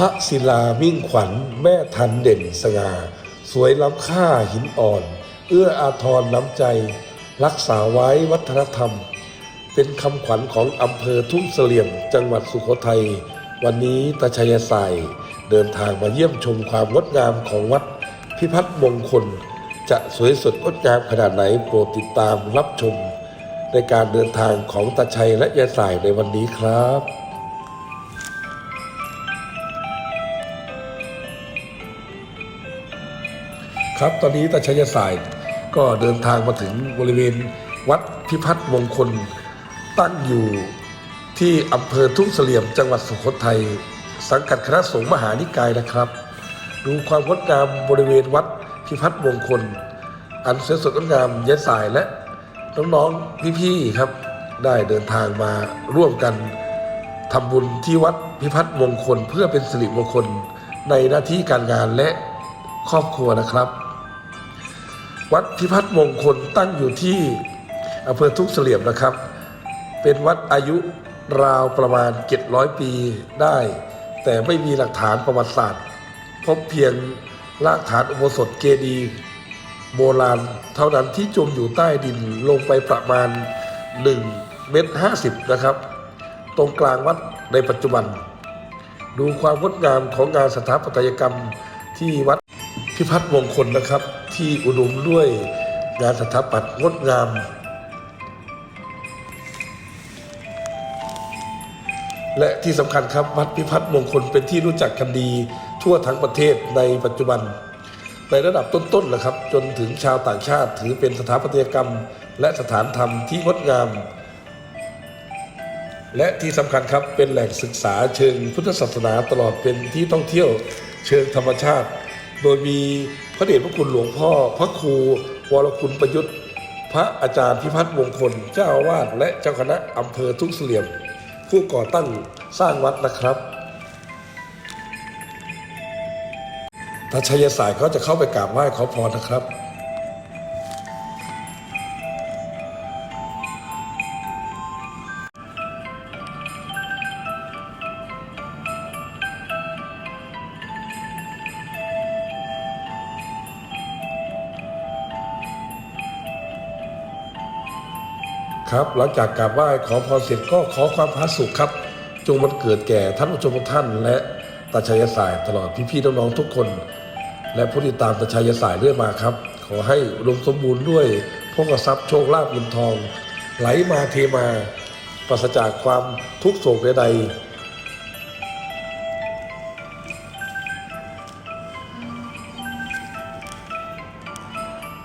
พระศิลามิ่งขวัญแม่ทันเด่นสง่าสวยล้ำค่าหินอ่อน เอื้ออาทรน้ำใจ รักษาไว้วัฒนธรรม เป็นคำขวัญของอำเภอทุ่งเสลี่ยมจังหวัดสุโขทัย วันนี้ตาชัยสายเดินทางมาเยี่ยมชมความงดงามของวัดพิพัฒน์มงคล จะสวยสดงดงามขนาดไหนโปรดติดตามรับชม ในการเดินทางของตาชัยและยายสายในวันนี้ครับ ครับ ตอนนี้ตาชัยสายก็เดินทางมาถึงบริเวณวัดพิพัฒน์มงคล ตั้งอยู่ที่อำเภอทุ่งเสลี่ยมจังหวัดสุโขทัยสังกัดคณะสงฆ์มหานิกายนะครับ ดูความงดงามบริเวณวัดพิพัฒน์มงคล อันสวยสดงดงามยายสายและน้องๆพี่ๆครับ ได้เดินทางมาร่วมกันทำบุญที่วัดพิพัฒน์มงคล เพื่อเป็นสิริมงคลในหน้าที่การงานและครอบครัวนะครับ วัดพิพัฒน์มงคลตั้งอยู่ที่อำเภอทุ่งเสลี่ยมนะครับ เป็นวัดอายุราวประมาณ 700 ปีได้ แต่ไม่มีหลักฐานประวัติศาสตร์ พบเพียงรากฐานอุโบสถเจดี โบราณเท่านั้นที่จมอยู่ใต้ดินลงไปประมาณ 1 เมตร 50 นะครับ ตรงกลางวัดในปัจจุบัน ดูความงดงามของงานสถาปัตยกรรมที่วัดพิพัฒน์มงคลนะครับ ที่อุดมด้วยงานสถาปัตย์งดงาม และที่สำคัญครับวัดพิพัฒน์มงคลเป็นที่รู้จักกันดีทั่วทั้งประเทศในปัจจุบัน ในระดับต้นๆนะครับ จนถึงชาวต่างชาติถือเป็นสถาปัตยกรรม และสถานธรรมที่งดงาม และที่สำคัญครับเป็นแหล่งศึกษาเชิงพุทธศาสนาตลอดเป็นที่ท่องเที่ยวเชิงธรรมชาติ โดยมีพระเดชพระคุณหลวงพ่อ พระครูวรคุณประยุทธ์ พระอาจารย์พิพัฒน์มงคล เจ้าอาวาสและเจ้าคณะอำเภอทุ่งเสลี่ยม ผู้ก่อตั้งสร้างวัดนะครับตาชัยสตร์เขาจะเข้าไปกราบไหว้ขอพรนะครับ ครับ หลังจากกราบไหว้ขอพรเสร็จก็ขอความพาสุขครับ จงมันเกิดแก่ท่านผู้ชมทุกท่าน และตาชัยสายตลอดพี่ๆน้องๆทุกคน และผู้ติดตามตาชัยสายเรื่อยมาครับ ขอให้อุดมสมบูรณ์ด้วยพกทรัพย์โชคลาภเงินทอง ไหลมาเทมาปราศจากความทุกข์โศกใดๆ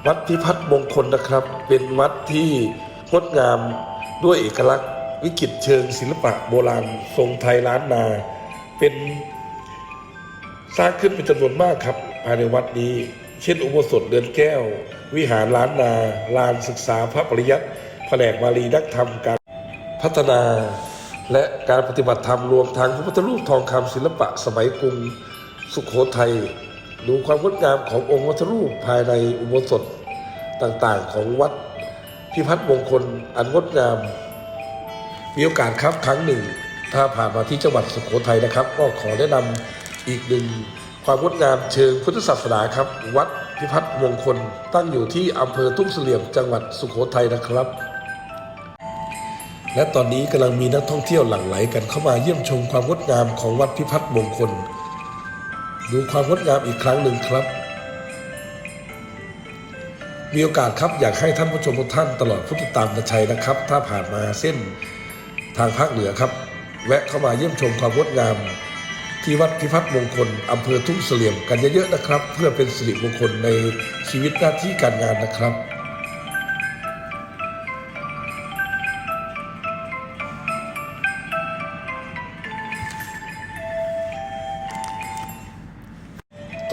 วัดพิพัฒน์มงคลนะครับ เป็นวัดที่ งดงามด้วยเอกลักษณ์ วิจิตรเชิงศิลปะโบราณทรงไทยล้านนา เป็นสร้างขึ้นเป็นจำนวนมากครับภายในวัดนี้ เช่น อุโบสถเดือนแก้ว วิหารล้านนา ลานศึกษาพระปริยัติแผนกบาลีนักธรรมการพัฒนา และการปฏิบัติธรรมรวมทั้งพระพุทธรูปทองคำศิลปะสมัยกรุงสุขโขทัยดูความงดงามขององค์วัตถุรูปภายในอุโบสถต่างๆ ของวัด พิพัฒน์มงคลอันงดงาม มีโอกาสครับครั้งหนึ่ง ถ้าผ่านมาที่จังหวัดสุโขทัยนะครับ ก็ขอแนะนำอีกหนึ่งความงดงามเชิงพุทธศาสนาครับ วัดพิพัฒน์มงคลตั้งอยู่ที่อำเภอทุ่งเสลี่ยมจังหวัดสุโขทัยนะครับ และตอนนี้กำลังมีนักท่องเที่ยวหลั่งไหลกันเข้ามาเยี่ยมชมความงดงามของวัดพิพัฒน์มงคล ดูความงดงามอีกครั้งหนึ่งครับ มีโอกาสครับอยากให้ท่านผู้ชมทุกท่านตลอดผู้ติดตามตะชัยนะครับ ถ้าผ่านมาเส้นทางภาคเหนือครับ แวะเข้ามาเยี่ยมชมความงดงาม ที่วัดพิพัฒน์มงคลอำเภอทุ่งเสลี่ยมกันเยอะๆนะครับ เพื่อเป็นสิริมงคลในชีวิตหน้าที่การงานนะครับ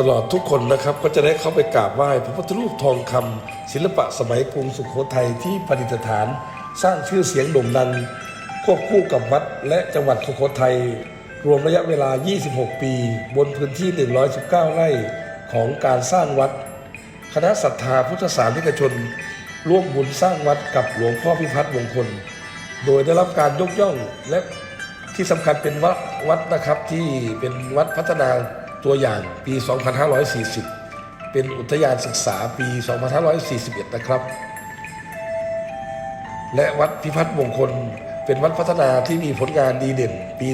ตลอดทุกคนนะครับก็จะได้เข้าไปกราบไหว้พระพุทธรูปทองคำศิลปะสมัยกรุงสุขโขทัยที่ประดิษฐาน สร้างชื่อเสียงโด่งดังควบคู่กับวัดและจังหวัดสุโขทัยรวมระยะเวลา 26 ปี บนพื้นที่ 119 ไร่ของการสร้างวัด คณะศรัทธาพุทธศาสนิกชน ร่วมบุญสร้างวัดกับหลวงพ่อพิพัฒน์มงคล โดยได้รับการยกย่องและทที่สำคัญเป็นวัดวัดนะครับที่เป็นวัดพัฒนา ตัวอย่างปี 2540 เป็นอุทยานศึกษาปี 2541 นะครับ และวัดพิพัฒน์มงคลเป็นวัดพัฒนาที่มีผลงานดีเด่นปี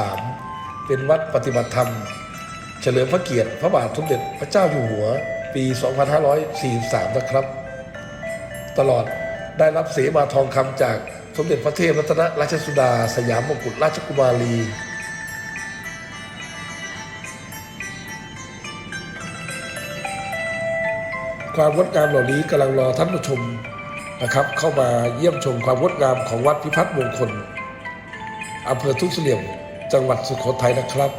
2543 เป็นวัดปฏิบัติธรรม เฉลิมพระเกียรติพระบาทสมเด็จพระเจ้าอยู่หัวปี 2543 นะครับ ตลอดได้รับเสมาทองคำจากสมเด็จพระเทพรัตนราชสุดา สยามมงกุฎราชกุมารี ความงดงามเหล่านี้กำลังรอท่านผู้ชมนะครับ เข้ามาเยี่ยมชมความงดงามของวัดพิพัฒน์มงคลอำเภอทุ่งเสลี่ยมจังหวัดสุโขทัยนะครับ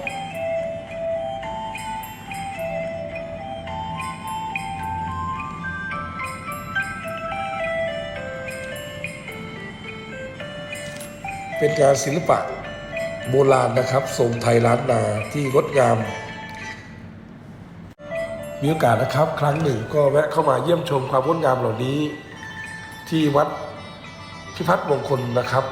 เป็นงานศิลปะโบราณนะครับทรงไทยล้านนาที่งดงาม มีโอกาสนะครับ ครั้งหนึ่งก็แวะเข้ามาเยี่ยมชมความงดงามเหล่านี้ ที่วัดพิพัฒน์มงคลนะครับ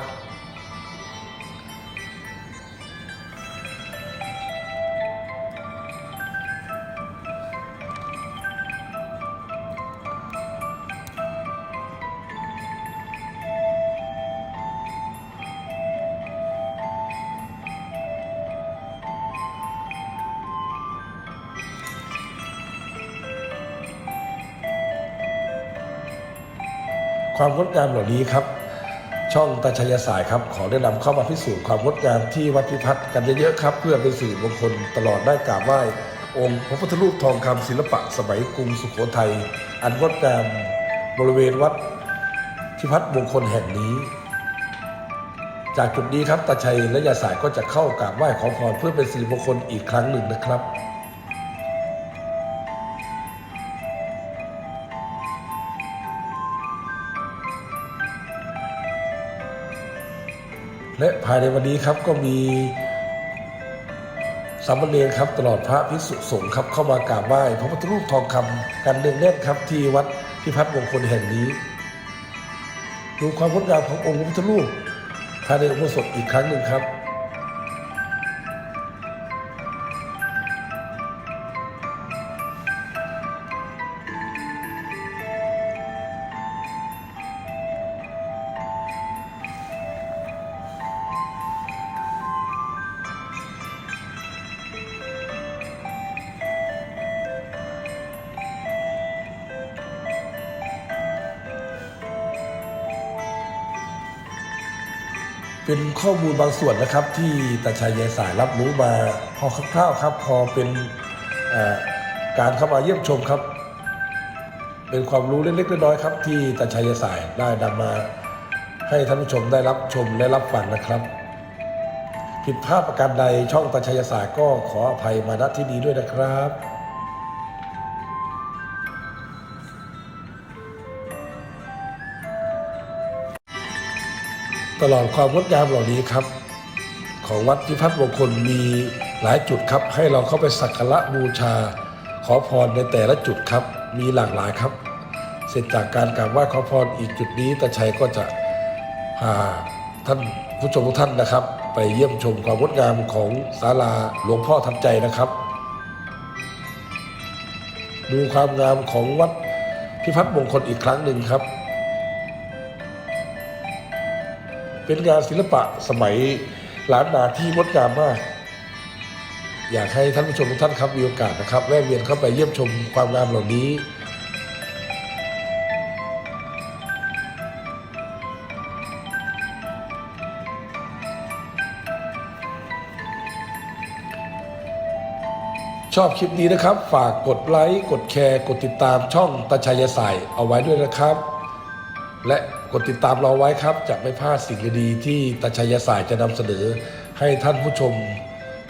งดงามเหล่านี้ครับ ช่องตาชัยสายครับ ขอแนะนำเข้ามาพิสูจน์ความงดงามที่วัดพิพัฒน์กันเยอะๆครับ เพื่อเป็นสิริมงคลตลอดได้กราบไหว้องค์พระพุทธรูปทองคำศิลปะสมัยกรุงสุโขทัยอันงดงามบริเวณวัดพิพัฒน์มงคลแห่งนี้ จากจุดนี้ครับตาชัยและยาสายก็จะเข้ากราบไหว้ขอพรเพื่อเป็นสิริมงคลอีกครั้งหนึ่งนะครับ และภายในวันนี้ครับก็มีสามเณรครับตลอดพระภิกษุสงฆ์ครับเข้ามากราบไหว้พระพุทธรูปทองคำกันเนืองแน่นครับที่วัดพิพัฒน์มงคลแห่งนี้ ดูความงดงามขององค์พระพุทธรูปภายในอุโบสถอีกครั้งหนึ่งครับ ข้อมูลบางส่วนนะครับ ที่ตาชัยยายสายรับรู้มาพอคร่าวๆครับ พอเป็นการเข้ามาเยี่ยมชมครับ เป็นความรู้เล็กๆน้อยๆครับ ที่ตาชัยยายสายได้นำมา ให้ท่านผู้ชมได้รับชมและรับฟังนะครับ ผิดพลาดประการใดช่องตาชัยยายสายก็ขออภัยมาณที่นี้ด้วยนะครับ ตลอดความงดงามเหล่านี้ครับ ของวัดพิพัฒน์มงคลมีหลายจุดครับ ให้เราเข้าไปสักการะบูชา ขอพรในแต่ละจุดครับ มีหลากหลายครับ เสร็จจากการกราบไหว้ขอพรอีกจุดนี้ตาชัยก็จะพาท่านผู้ชมทุกท่านนะครับ ไปเยี่ยมชมความงดงามของศาลาหลวงพ่อทับใจนะครับ ดูความงามของวัดพิพัฒน์มงคลอีกครั้งหนึ่งครับ เป็นงานศิลปะสมัยล้านนาที่งดงามมาก อยากให้ท่านผู้ชมทุกท่านครับมีโอกาสนะครับแวะเวียนเข้าไปเยี่ยมชมความงามเหล่านี้ชอบคลิปนี้นะครับ ฝากกดไลค์ กดแชร์ กดติดตามช่องตาชัยสายเอาไว้ด้วยนะครับ และ กดติดตามเราไว้ครับจะไม่พลาดสิ่งดีๆที่ตาชัยสายจะนำเสนอให้ท่านผู้ชม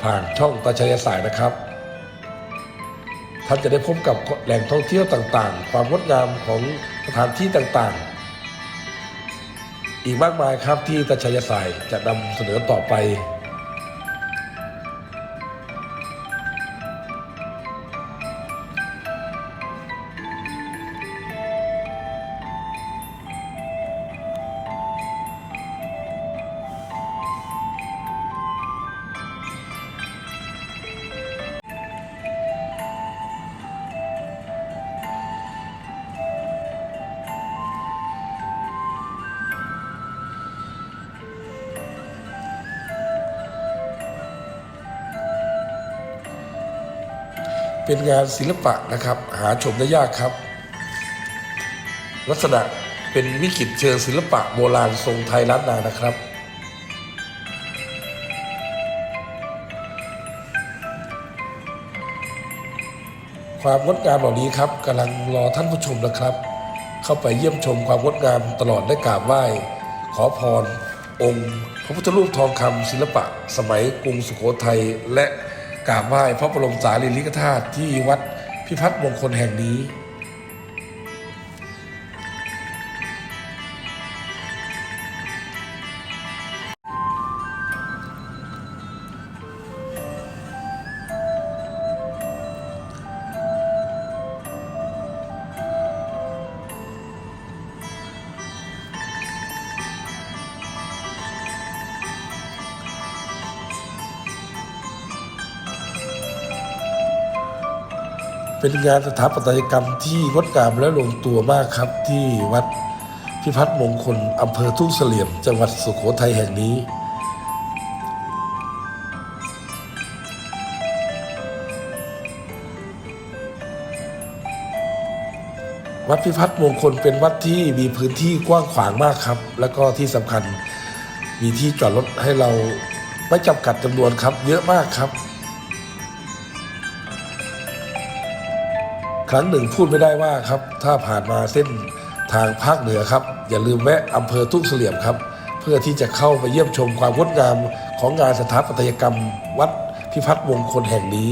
ผ่านช่องตาชัยสายนะครับ ท่านจะได้พบกับแหล่งท่องเที่ยวต่างๆ ความงดงามของสถานที่ต่างๆ อีกมากมายครับที่ตาชัยสายจะนำเสนอต่อไป เป็นงานศิลปะนะครับ หาชมได้ยากครับ ลักษณะเป็นวิกฤตเชิงศิลปะโบราณทรงไทยล้านนานะครับ ความงดงามเหล่านี้ครับกำลังรอท่านผู้ชมนะครับ เข้าไปเยี่ยมชมความงดงามตลอดได้กราบไหว้ ขอพร องค์ พระพุทธรูปทองคำศิลปะ สมัยกรุงสุโขทัยและ กราบไหว้พระบรมสารีริกธาตุที่วัดพิพัฒน์มงคลแห่งนี้ เป็นงานสถาปัตยกรรมที่งดงามและลงตัวมากครับที่วัดพิพัฒน์มงคลอำเภอทุ่งเสลี่ยม จังหวัดสุโขทัยแห่งนี้ วัดพิพัฒน์มงคลเป็นวัดที่มีพื้นที่กว้างขวางมากครับ แล้วก็ที่สำคัญมีที่จอดรถให้เราไม่จำกัดจำนวนครับ เยอะมากครับ ครั้งหนึ่งพูดไม่ได้ว่าครับ ถ้าผ่านมาเส้นทางภาคเหนือครับ อย่าลืมแวะอำเภอทุ่งเสลี่ยมครับ เพื่อที่จะเข้าไปเยี่ยมชมความงดงามของงานสถาปัตยกรรม วัดพิพัฒน์วงคลแห่งนี้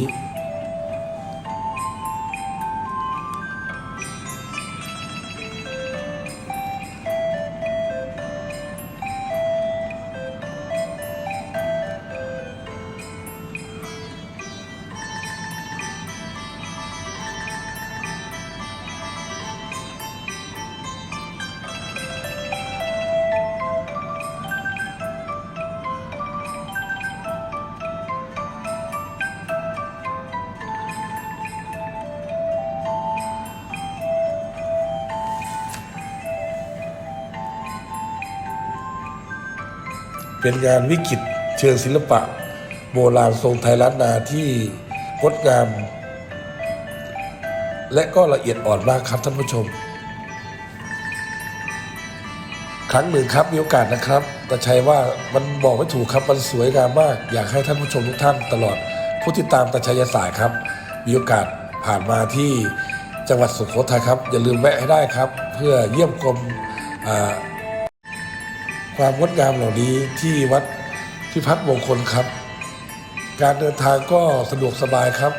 เป็นงานวิกฤตเชิงศิลปะ โบราณทรงไทยล้านนาที่งดงาม และก็ละเอียดอ่อนมากครับท่านผู้ชม ครั้งหนึ่งครับมีโอกาสนะครับแต่ชัยว่ามันบอกไม่ถูกครับมันสวยงามมาก อยากให้ท่านผู้ชมทุกท่านตลอด ผู้ติดตามตาชัยสายครับ มีโอกาสผ่านมาที่จังหวัดสุโขทัยครับ อย่าลืมแวะให้ได้ครับ เพื่อเยี่ยมชมอ่า ความงดงามเหล่านี้ที่วัดพิพัฒน์มงคลครับ การเดินทางก็สะดวกสบายครับ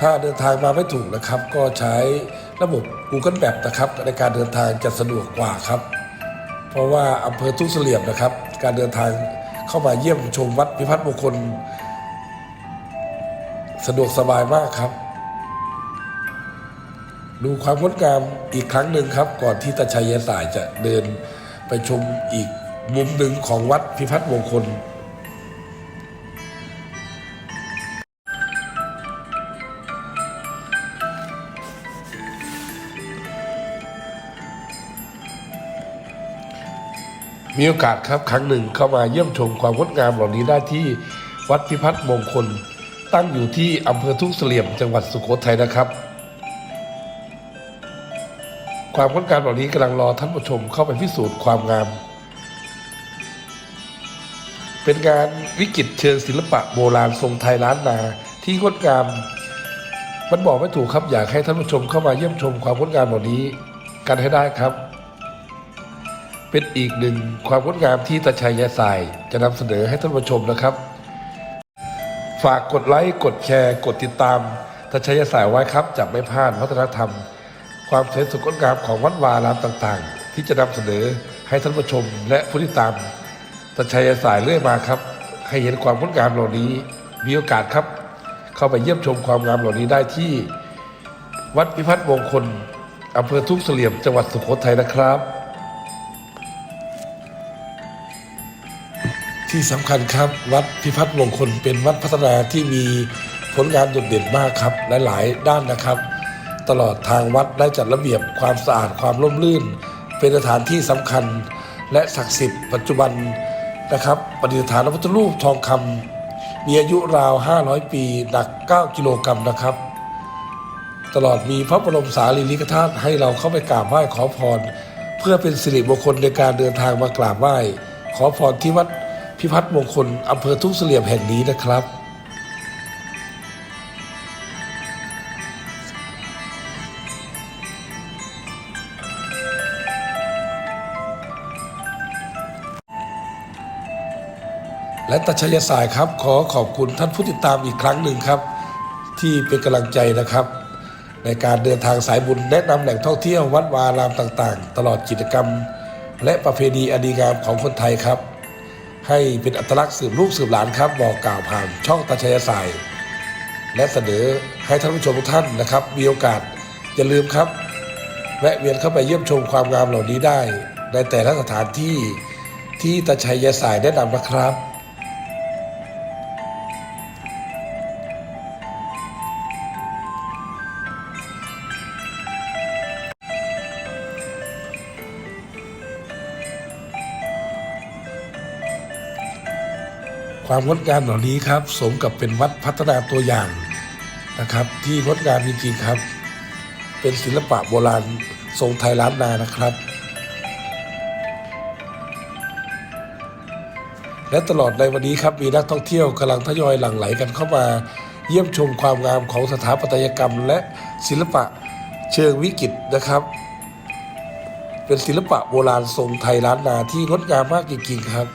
ถ้าเดินทางมาไม่ถูกนะครับ ก็ใช้ระบบ Google Map นะครับ ในการเดินทางจะสะดวกกว่าครับ เพราะว่าอำเภอทุ่งเสลี่ยมนะครับ การเดินทางเข้ามาเยี่ยมชมวัดพิพัฒน์มงคล สะดวกสบายมากครับ ดูความงดงามอีกครั้งหนึ่งครับ ก่อนที่ตาชัยยสายจะเดินไปชมอีก มุมหนึ่งของวัดพิพัฒน์มงคลมีโอกาสครับครั้งหนึ่งเข้ามาเยี่ยมชมความงดงามเหล่านี้ได้ที่วัดพิพัฒน์มงคล ตั้งอยู่ที่อำเภอทุ่งเสลี่ยมจังหวัดสุโขทัยนะครับ ความงดงามเหล่านี้กำลังรอท่านผู้ชมเข้าไปพิสูจน์ความงาม เป็นงานวิกฤตเชิงศิลปะโบราณทรงไทยล้านนาที่งดงามมันบอกไม่ถูกครับอยากให้ท่านผู้ชมเข้ามาเยี่ยมชมความงดงามเหล่านี้กันให้ได้ครับ เป็นอีกหนึ่งความงดงามที่ตาชัยยาสายจะนำเสนอให้ท่านผู้ชมนะครับ ฝากกดไลค์กดแชร์ กดติดตามตาชัยยาสายไว้ครับจะไม่พลาดวัฒนธรรม ความสวยสดงดงามของวัดวารามต่างๆ ที่จะนำเสนอให้ท่านผู้ชมและผู้ที่ตาม ตาชัยสายเรื่อยมาครับ ให้เห็นความงดงามเหล่านี้ มีโอกาสครับ เข้าไปเยี่ยมชมความงามเหล่านี้ได้ที่ วัดพิพัฒน์มงคลอำเภอทุ่งเสลี่ยมจังหวัดสุโขทัยนะครับ ที่สำคัญครับ วัดพิพัฒน์มงคลเป็นวัดพัฒนาที่มีผลงานโดดเด่นมากครับหลาย ๆ ด้านนะครับ ตลอดทางวัดได้จัดระเบียบความสะอาดความร่มรื่น เป็นสถานที่สำคัญและศักดิ์สิทธิ์ปัจจุบัน นะครับปฏิฐานพระพุทธรูปทองคำมีอายุราว 500 ปี หนัก 9 กิโลกรัมนะครับ ตลอดมีพระบรมสารีริกธาตุให้เราเข้าไปกราบไหว้ขอพร เพื่อเป็นสิริมงคลในการเดินทางมากราบไหว้ ขอพรที่วัดพิพัฒน์มงคลอำเภอทุ่งเสลี่ยมแห่งนี้นะครับ และตัชยสายครับ ขอขอบคุณท่านผู้ติดตามอีกครั้งหนึ่งครับ ที่เป็นกำลังใจนะครับ ในการเดินทางสายบุญแนะนำแหล่งท่องเที่ยววัดวารามต่างๆ ตลอดกิจกรรม และประเพณีอันดีงามของคนไทยครับ ให้เป็นอัตลักษณ์สืบลูกสืบหลานครับ บอกกล่าวผ่านช่องตัชยสาย และเสนอให้ท่านผู้ชมทุกท่านนะครับ มีโอกาสอย่าลืมครับ แวะเวียนเข้าไปเยี่ยมชมความงามเหล่านี้ได้ ในแต่ละสถานที่ที่ตาชัยยสายแนะนำนะครับ ความงดงามเหล่านี้ครับ สมกับเป็นวัดพัฒนาตัวอย่างนะครับ ที่งดงามจริงๆครับ เป็นศิลปะโบราณทรงไทยล้านนานะครับ และตลอดในวันนี้ครับมีนักท่องเที่ยวกำลังทยอยหลั่งไหลกันเข้ามาเยี่ยมชมความงามของสถาปัตยกรรม และศิลปะเชิงวิจิตรนะครับ เป็นศิลปะโบราณทรงไทยล้านนาที่งดงามมากจริงๆครับ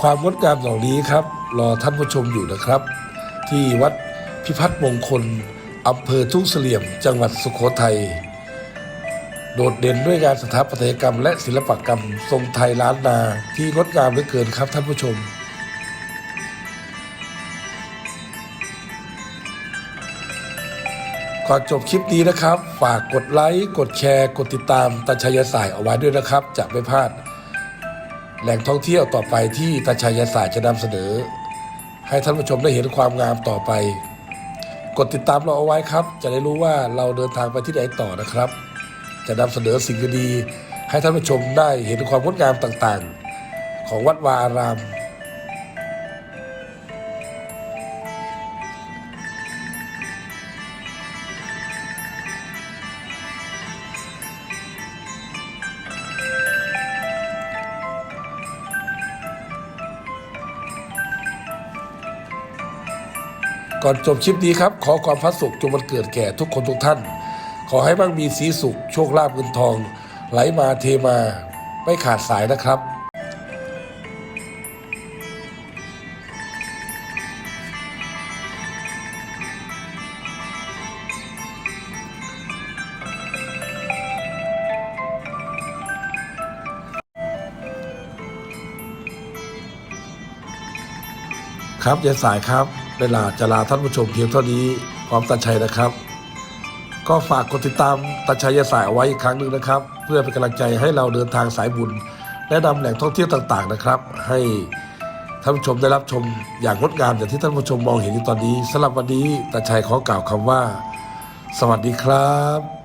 ความงดงามเหล่านี้ครับ รอท่านผู้ชมอยู่นะครับ ที่วัดพิพัฒน์มงคลอำเภอทุ่งเสลี่ยม จังหวัดสุโขทัยโดดเด่นด้วยงานสถาปัตยกรรม และศิลปกรรม ทรงไทยล้านนาที่งดงามเหลือเกินครับท่านผู้ชมก่อนจบคลิปนี้นะครับ ฝากกดไลค์ กดแชร์ กดติดตามตาชัยสายเอาไว้ด้วยนะครับ จะไม่พลาด แหล่งท่องเที่ยวต่อไปที่ตาชัยศาสตร์จะนำเสนอ ให้ท่านผู้ชมได้เห็นความงามต่อไป กดติดตามเราเอาไว้ครับ จะได้รู้ว่าเราเดินทางไปที่ไหนต่อนะครับ จะนำเสนอสิ่งดีให้ท่านผู้ชมได้เห็นความงดงามต่างๆ ของวัดวาอาราม ก่อนจบคลิปนี้ครับ ขอความพระสุขจงบันเกิดแก่ทุกคนทุกท่าน ขอให้มั่งมีสีสุข โชคลาภเงินทอง ไหลมาเทมา ไม่ขาดสายนะครับครับอย่าสายครับ เวลาจะลาท่านผู้ชมเพียงเท่านี้พร้อมตาชัยนะครับ ก็ฝากกดติดตามตาชัยยาสายเอาไว้อีกครั้งหนึ่งนะครับ เพื่อเป็นกำลังใจให้เราเดินทางสายบุญแนะนำแหล่งท่องเที่ยวต่างๆนะครับ ให้ท่านผู้ชมได้รับชมอย่างงดงามอย่างที่ท่านผู้ชมมองเห็นในตอนนี้สำหรับวันนี้ตาชัยขอกล่าวคำว่า สวัสดีครับ